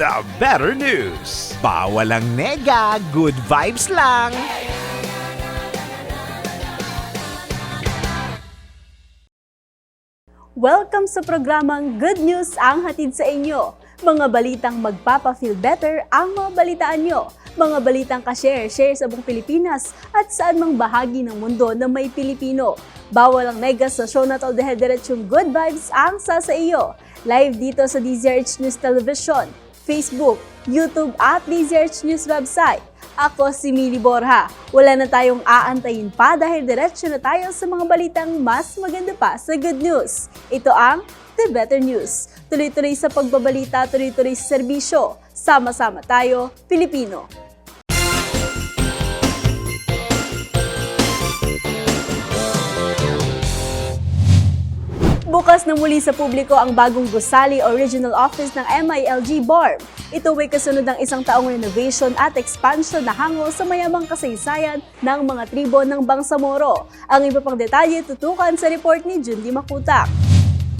The Better News. Bawal ang nega, good vibes lang. Welcome sa programang Good News ang hatid sa inyo. Mga balitang magpapa-feel better ang mabalitaan nyo. Mga balitang ka-share, share sa buong Pilipinas at saan mang bahagi ng mundo na may Pilipino. Bawal ang nega sa show na to dahil diretsong good vibes ang sa sa iyo. Live dito sa DZRH News Television, Facebook, YouTube at DZRH News website. Ako si Mili Borja. Wala na tayong aantayin pa dahil diretso na tayo sa mga balitang mas maganda pa sa good news. Ito ang The Better News. Tuloy-tuloy sa pagbabalita, tuloy-tuloy sa serbisyo. Sama-sama tayo, Pilipino. Bukas na muli sa publiko ang bagong Gusali Original Office ng MILG BARM. Ito ay kasunod ng isang taong renovation at expansion na hango sa mayamang kasaysayan ng mga tribo ng Bangsamoro. Ang iba pang detalye tutukan sa report ni Jundi Makutak.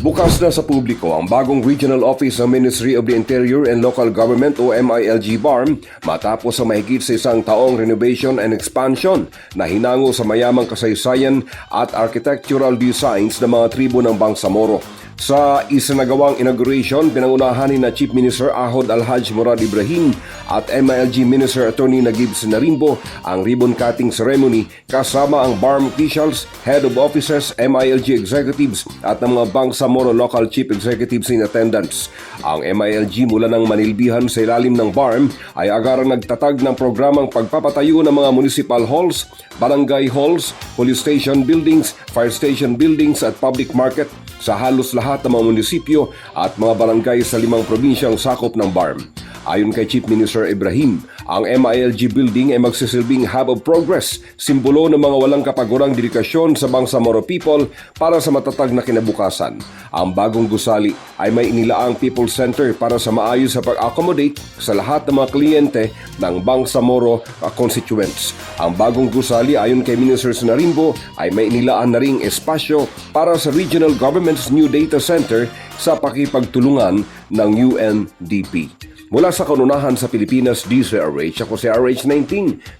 Bukas na sa publiko ang bagong Regional Office ng Ministry of the Interior and Local Government o MILG BARM matapos sa mahigit sa isang taong renovation and expansion na hinango sa mayamang kasaysayan at architectural designs ng mga tribo ng Bangsamoro. Sa isinagawang inauguration, pinangunahan ni na Chief Minister Ahod Alhaj Murad Ibrahim at MILG Minister Attorney Nagib Sinarimbo ang ribbon cutting ceremony kasama ang BARM officials, head of offices, MILG executives at ng mga Bangsamoro local chief executives in attendance. Ang MILG mula ng manilbihan sa ilalim ng BARM ay agarang nagtatag ng programang pagpapatayo ng mga municipal halls, barangay halls, police station buildings, fire station buildings at public market sa halos lahat ng mga munisipyo at mga barangay sa limang probinsyang sakop ng BARM. Ayon kay Chief Minister Ibrahim, ang MILG building ay magsisilbing hub of progress, simbolo ng mga walang kapagurang dedikasyon sa Bangsamoro people para sa matatag na kinabukasan. Ang bagong gusali ay may inilaang people center para sa maayos sa pag-accommodate sa lahat ng mga kliyente ng Bangsamoro constituents. Ang bagong gusali ayon kay Minister Sinarimbo ay may inilaan na ring espasyo para sa Regional Government's new data center sa pakipagtulungan ng UNDP. Mula sa kanunahan sa Pilipinas, DCRH, ako si RH19,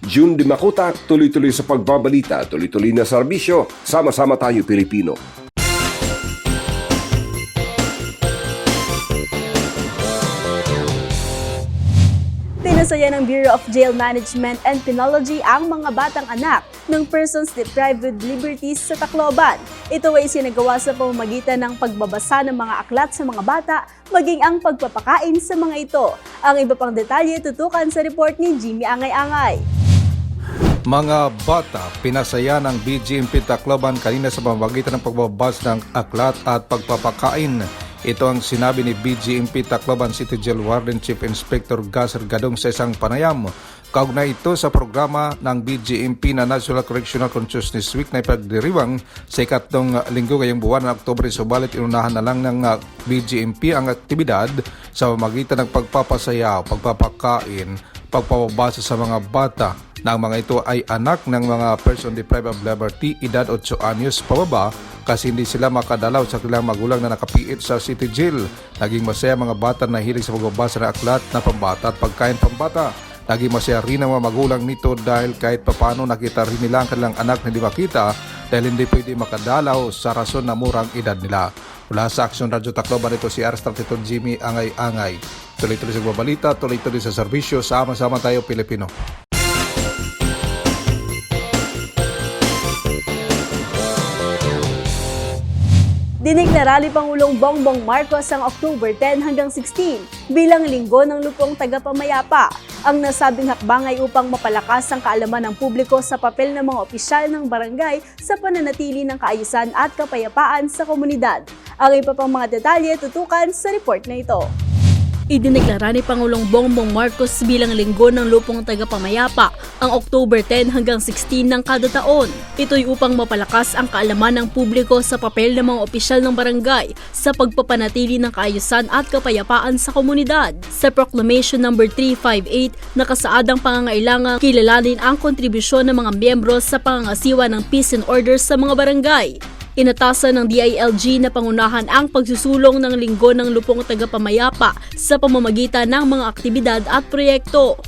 June Di Makuta, tuloy-tuloy sa pagbabalita, tuloy-tuloy na serbisyo, sama-sama tayo Pilipino. Tinasaya ng Bureau of Jail Management and Penology ang mga batang anak ng persons deprived with liberties sa Tacloban. Ito ay sinagawa sa pamamagitan ng pagbabasa ng mga aklat sa mga bata, maging ang pagpapakain sa mga ito. Ang iba pang detalye tutukan sa report ni Jimmy Angay-Angay. Mga bata, pinasaya ng BGMP Tacloban kanina sa pamamagitan ng pagbabas ng aklat at pagpapakain. Ito ang sinabi ni BGMP Tacloban City Jail Warden Chief Inspector Gasser Gadong sa isang panayam. Kaugnay ito sa programa ng BGMP na National Correctional Consciousness Week na ipagdiriwang sa ikatlong linggo ngayong buwan ng Oktobre. Subalit inunahan na lang ng uh, BGMP ang aktibidad sa pamamagitan ng pagpapasaya, pagpapakain, pagpapabasa sa mga bata na ang mga ito ay anak ng mga person deprived of liberty, edad 8 anyos pababa kasi hindi sila makadalaw sa kanilang magulang na nakapiit sa city jail. Naging masaya mga bata na hilig sa pagbabasa ng aklat na pambata at pagkain pambata. Naging masaya rin ang mga magulang nito dahil kahit papano nakita rin nila ang kanilang anak na hindi makita dahil hindi pwede makadalaw sa rason na murang edad nila. Mula sa Action Radio Tacloban ito si R32 Jimmy Angay-Angay. Tuloy-tuloy sa babalita, tuloy-tuloy sa serbisyo, sama-sama tayo Pilipino. Diniklara ni Pangulong Bongbong Marcos ang October 10 hanggang 16 bilang linggo ng lupong tagapamayapa. Ang nasabing hakbang ay upang mapalakas ang kaalaman ng publiko sa papel ng mga opisyal ng barangay sa pananatili ng kaayusan at kapayapaan sa komunidad. Ang iba pang mga detalye tutukan sa report na ito. Idineklara ni Pangulong Bongbong Marcos bilang linggo ng lupong tagapamayapa ang October 10 hanggang 16 ng kada taon. Ito'y upang mapalakas ang kaalaman ng publiko sa papel ng mga opisyal ng barangay sa pagpapanatili ng kaayusan at kapayapaan sa komunidad. Sa Proclamation No. 358, nakasaad ang pangangailangan kilalanin ang kontribusyon ng mga miyembro sa pangangasiwa ng peace and order sa mga barangay. Inatasan ng DILG na pangunahan ang pagsusulong ng linggo ng lupong tagapamayapa sa pamamagitan ng mga aktibidad at proyekto.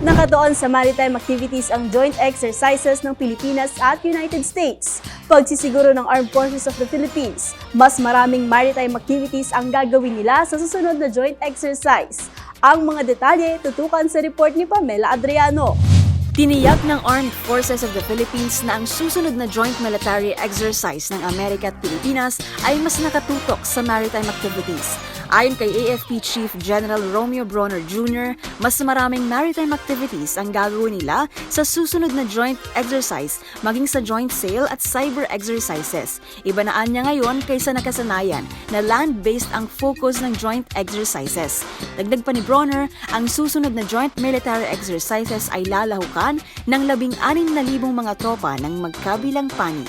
Nakatuon sa maritime activities ang joint exercises ng Pilipinas at United States. Pagsisiguro ng Armed Forces of the Philippines, mas maraming maritime activities ang gagawin nila sa susunod na joint exercise. Ang mga detalye tutukan sa report ni Pamela Adriano. Tiniyak ng Armed Forces of the Philippines na ang susunod na joint military exercise ng Amerika at Pilipinas ay mas nakatutok sa maritime activities. Ayon kay AFP Chief General Romeo Bronner Jr., mas maraming maritime activities ang gagawin nila sa susunod na joint exercise maging sa joint sail at cyber exercises. Iba na niya ngayon kaysa nakasanayan na land-based ang focus ng joint exercises. Dagdag pa ni Bronner, ang susunod na joint military exercises ay lalahukan ng labing anin na libong mga tropa ng magkabilang panig.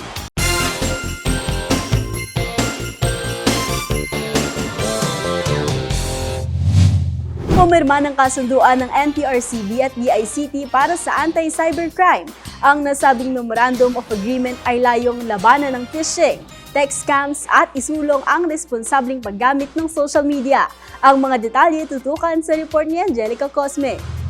Pumirma ng kasunduan ng NTRCB at DICT para sa anti-cybercrime. Ang nasabing Memorandum of Agreement ay layong labanan ng phishing, text scams at isulong ang responsabling paggamit ng social media. Ang mga detalye tutukan sa report ni Angelica Cosme.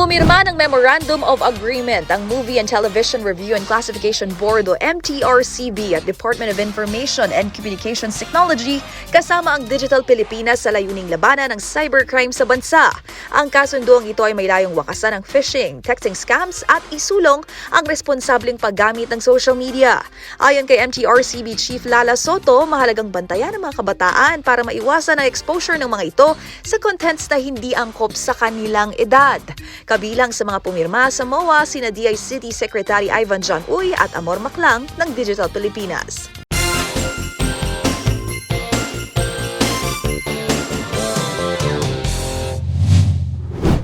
Pumirma ng Memorandum of Agreement ang Movie and Television Review and Classification Board o MTRCB at Department of Information and Communications Technology kasama ang Digital Pilipinas sa layuning labanan ng cybercrime sa bansa. Ang kasunduang ito ay may layong wakasan ng phishing, texting scams at isulong ang responsabling paggamit ng social media. Ayon kay MTRCB Chief Lala Soto, mahalagang bantayan ng mga kabataan para maiwasan ang exposure ng mga ito sa contents na hindi angkop sa kanilang edad. Kabilang sa mga pumirma sa MOA sina DI City Secretary Ivan John Uy at Amor Maclang ng Digital Pilipinas.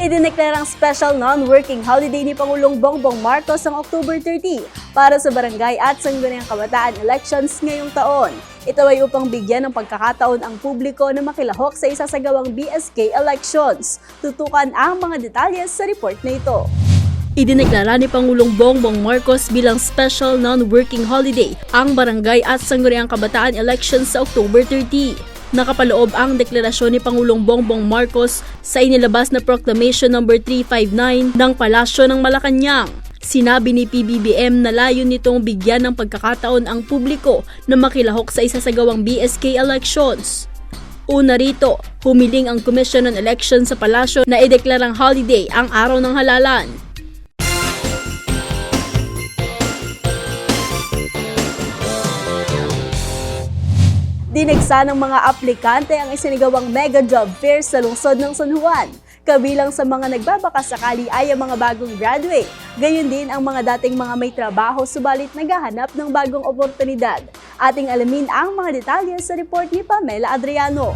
Idineklarang special non-working holiday ni Pangulong Bongbong Marcos ang October 30 para sa barangay at sangguniang kabataan elections ngayong taon. Ito ay upang bigyan ng pagkakataon ang publiko na makilahok sa isasagawang BSK elections. Tutukan ang mga detalye sa report na ito. Idineklara ni Pangulong Bongbong Marcos bilang special non-working holiday ang barangay at sangguniang kabataan elections sa October 30. Nakapaloob ang deklarasyon ni Pangulong Bongbong Marcos sa inilabas na Proclamation No. 359 ng Palasyo ng Malacanang. Sinabi ni PBBM na layon nitong bigyan ng pagkakataon ang publiko na makilahok sa isasagawang BSK elections. Una rito, humiling ang Commission on Elections sa Palasyo na ideklarang holiday ang araw ng halalan. Dinagsa ng mga aplikante ang isinagawang mega job fair sa lungsod ng San Juan. Kabilang sa mga nagbabaka sakali ay ang mga bagong graduate. Gayon din ang mga dating mga may trabaho subalit naghahanap ng bagong oportunidad. Ating alamin ang mga detalye sa report ni Pamela Adriano.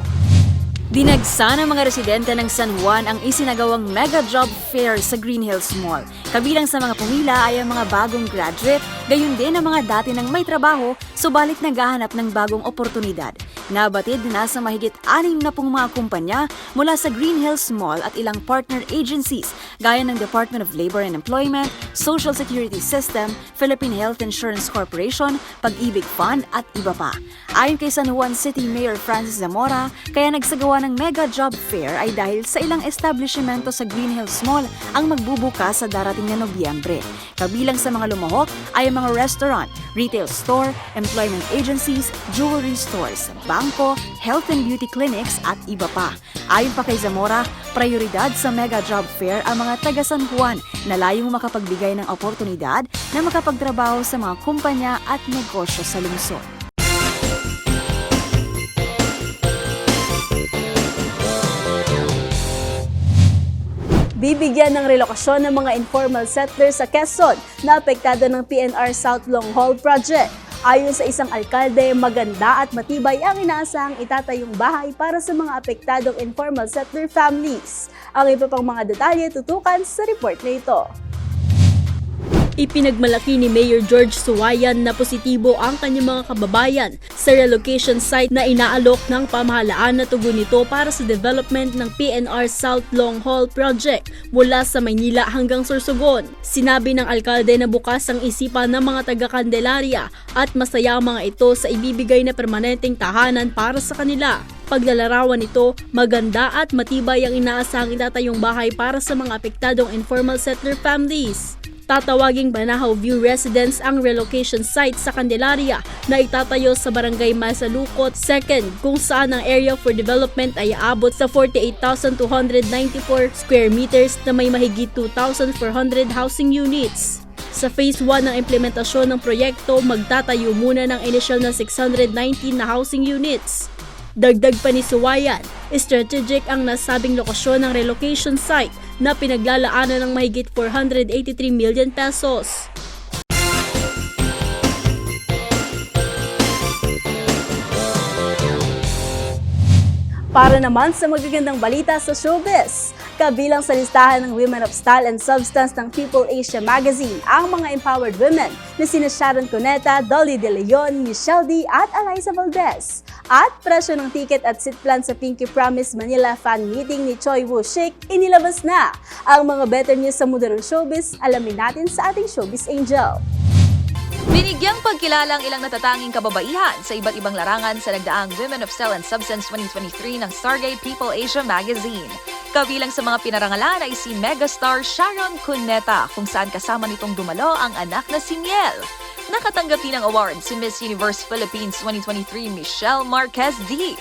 Dinagsa ng mga residente ng San Juan ang isinagawang mega job fair sa Green Hills Mall. Kabilang sa mga pumila ay ang mga bagong graduate, gayon din ang mga dati ng may trabaho, subalit naghahanap ng bagong oportunidad. Nabatid na sa mahigit anim na pong mga kumpanya mula sa Green Hills Mall at ilang partner agencies gaya ng Department of Labor and Employment, Social Security System, Philippine Health Insurance Corporation, Pag-ibig Fund at iba pa. Ayon kay San Juan City Mayor Francis Zamora, kaya nagsagawa ng Mega Job Fair ay dahil sa ilang establishmento sa Green Hills Mall ang magbubukas sa darating na Nobyembre. Kabilang sa mga lumahok ay ang mga restaurant, retail store, employment agencies, jewelry stores, bangko, health and beauty clinics at iba pa. Ayon pa kay Zamora, prioridad sa Mega Job Fair ang mga taga San Juan na layong makapagbigay ng oportunidad na makapagtrabaho sa mga kumpanya at negosyo sa lungsod. Bibigyan ng relokasyon ng mga informal settlers sa Quezon na apektado ng PNR South Long Haul Project. Ayon sa isang alkalde, maganda at matibay ang inaasahang itatayong bahay para sa mga apektadong informal settler families. Ang iba pang mga detalye tutukan sa report na ito. Ipinagmalaki ni Mayor George Suwayan na positibo ang kanyang mga kababayan sa relocation site na inaalok ng pamahalaan na tugon nito para sa development ng PNR South Long Haul Project mula sa Maynila hanggang Sorsogon. Sinabi ng alkalde na bukas ang isipan ng mga taga Candelaria at masaya ang mga ito sa ibibigay na permanenteng tahanan para sa kanila. Paglalarawan nito, maganda at matibay ang inaasahang itatayong bahay para sa mga apektadong informal settler families. Tatawaging Banahaw View Residence ang relocation site sa Candelaria na itatayo sa Barangay Masalukot 2nd kung saan ang area for development ay aabot sa 48,294 square meters na may mahigit 2,400 housing units. Sa phase 1 ng implementasyon ng proyekto, magtatayo muna ng initial na 619 na housing units. Dagdag pa ni Suwayan, strategic ang nasabing lokasyon ng relocation site na pinaglalaanan ng mahigit 483 million pesos. Para naman sa magagandang balita sa showbiz, kabilang sa listahan ng Women of Style and Substance ng People Asia Magazine ang mga empowered women na sina Sharon Cuneta, Dolly De Leon, Michelle D at Eliza Valdez. At presyo ng ticket at seat plan sa Pinky Promise Manila fan meeting ni Choi Woo Shik inilabas na. Ang mga better news sa mundo ng showbiz, alamin natin sa ating Showbiz Angel. Binigyang pagkilala ang ilang natatanging kababaihan sa iba't ibang larangan sa nagdaang Women of Style and Substance 2023 ng Stargate People Asia Magazine. Kabilang sa mga pinarangalan ay si megastar Sharon Cuneta kung saan kasama nitong dumalo ang anak na si Miel. Nakatanggap din ng award si Miss Universe Philippines 2023 Michelle Marquez D.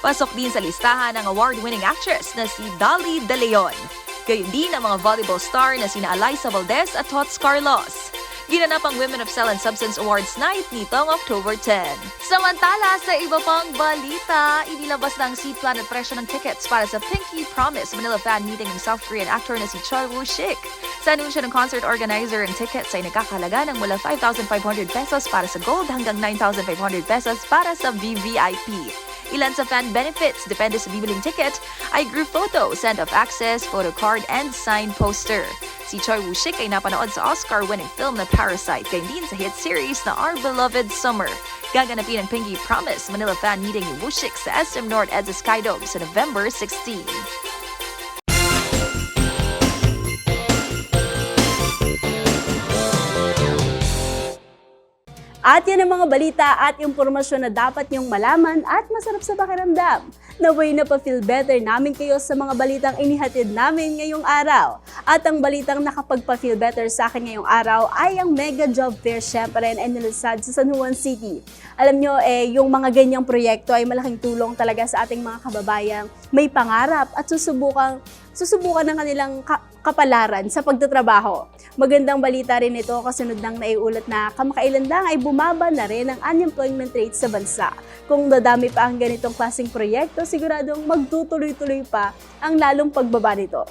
Pasok din sa listahan ang award-winning actress na si Dolly De Leon. Gayun din ang mga volleyball star na sina Eliza Valdez at Tots Carlos. Ginanap ang Women of Cell and Substance Awards Night nitong October 10. Samantala, sa iba pang balita, inilabas na ang seat plan at presyo ng tickets para sa Pinky Promise Manila fan meeting ng South Korean actor na si Choi Woo Shik. Sa anunsyo ng concert organizer, ang tickets ay nagkakalaga ng mula 5,500 pesos para sa gold hanggang 9,500 pesos para sa VVIP. Ilan sa fan benefits, depende sa bibiling ticket, ay group photo, send of access, photo card, and signed poster. Si Choi Woo Shik ay napanood sa Oscar-winning film na Parasite, gayon din sa hit series na Our Beloved Summer. Gaganapin ang Pinky Promise Manila fan meeting ni Woo Shik sa SM North Edsa Skydome sa November 16. At yan ang mga balita at impormasyon na dapat niyong malaman at masarap sa pakiramdam. Naway na pa-feel better namin kayo sa mga balitang inihatid namin ngayong araw. At ang balitang nakapagpa-feel better sa akin ngayong araw ay ang Mega Job Fair syempre na inilusad sa San Juan City. Alam nyo, eh, yung mga ganyang proyekto ay malaking tulong talaga sa ating mga kababayang may pangarap at susubukang susubukan ng kanilang ka- kapalaran sa pagtatrabaho. Magandang balita rin ito kasunod ng naiulat na kamakailan lang ay bumaba na rin ang unemployment rate sa bansa. Kung dadami pa ang ganitong klaseng proyekto, siguradong magtutuloy-tuloy pa ang lalong pagbaba nito.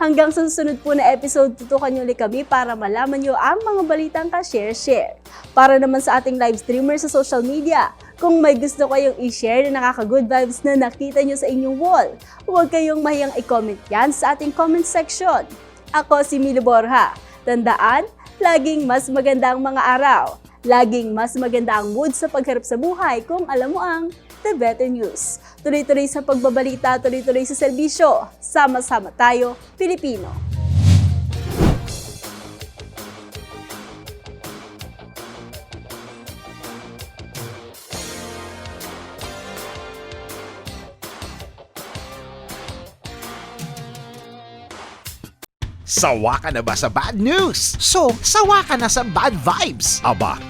Hanggang sa susunod po na episode, tutukan nyo ulit kami para malaman nyo ang mga balitang ka-share-share. Para naman sa ating live streamer sa social media, kung may gusto kayong i-share na nakaka-good vibes na nakita nyo sa inyong wall, huwag kayong mahiyang i-comment yan sa ating comment section. Ako si Milo Borja. Tandaan, laging mas maganda ang mga araw. Laging mas maganda ang mood sa pagharap sa buhay kung alam mo ang Tebete News. Tuloy-tuloy sa pagbabalita, tuloy-tuloy sa serbisyo. Sama-sama tayo, Pilipino. Sawa ka na ba sa bad news? So, sawa ka na sa bad vibes? Aba,